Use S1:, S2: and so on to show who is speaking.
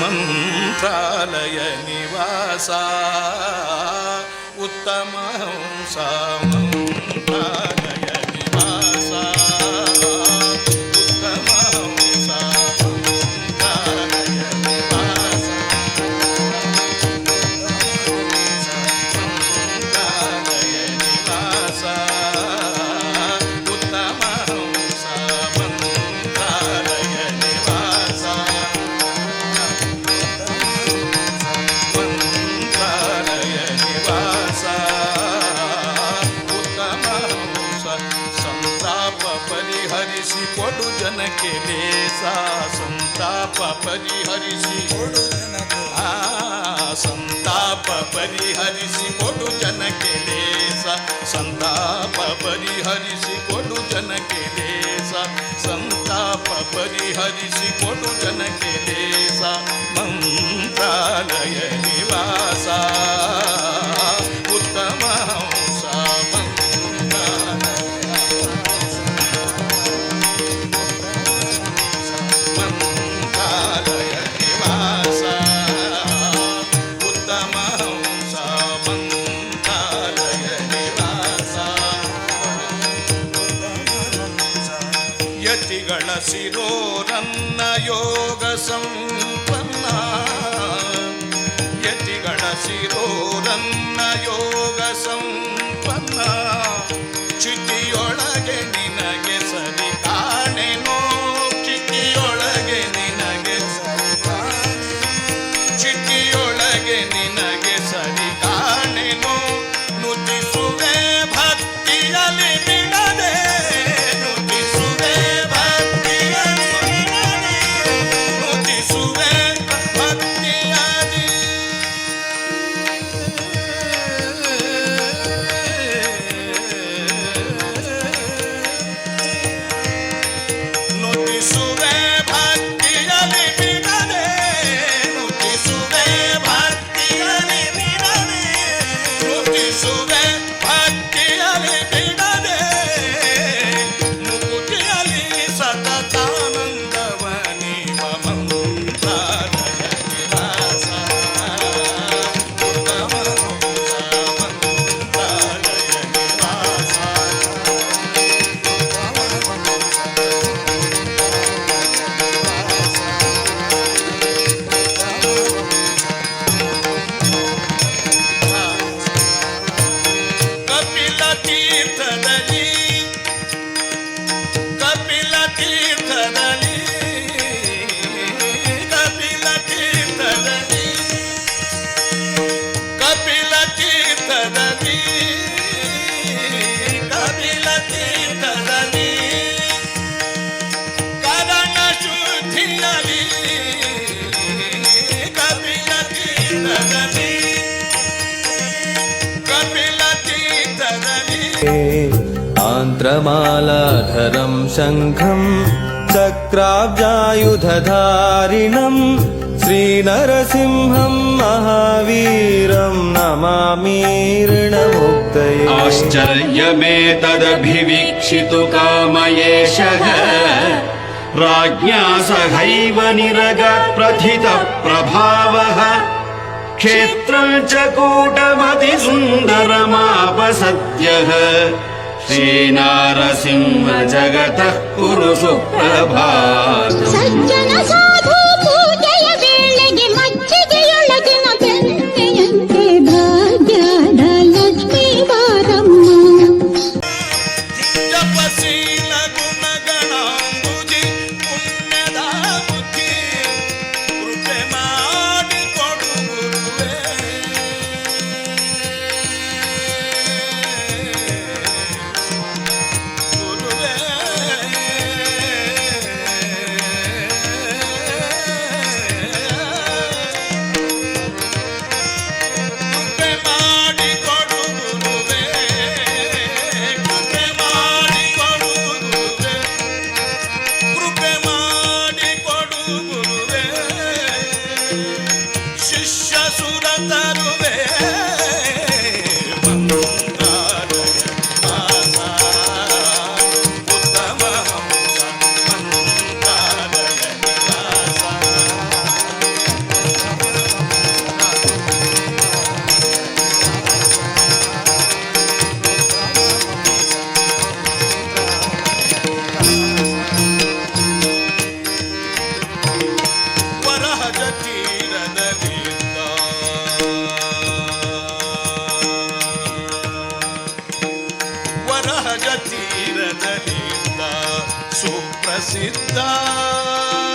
S1: మంత్రాలయ నివాస ఉత్తమ సామ ಪರಿಹರಿಸಿ ಕೊಡು ಜನಕ್ಕೆ ಲೇಸ ಸಂತಾಪ ಪರಿಹರಿಸಿ ಕೊಡು ಆ ಸಂತಾಪ ಪರಿಹರಿಸಿ ಕೊಡು ಜನಕ್ಕೆ ಲೇಸ ಸಂತಾಪ ಪರಿಹರಿಸಿ ಕೊಡು ಜನಕ್ಕೆ ಲೇಸ ಸಂತಾಪ ಪರಿಹರಿಸಿ ಕೊಡು ಜನಕ್ಕೆ ಯತಿಗಳ ಶಿರೋರನ್ನ ಯೋಗ ಸಂಪನ್ನ
S2: आन्त्रमालाधरं शङ्खं चक्राब्जायुधधारिणं श्रीनरसिंहं महावीरं नमामीर्णमुक्तये
S3: आश्चर्यमेतदभिवीक्षितु कामयेशः। राज्ञा सहैव निरगप्रथितप्रभावः। क्षेत्रं च कूटमतिसुन्दरमापसद्यः श्रीनारसिंह जगतः कुरु सुप्रभातम्
S1: I don't know. સીતા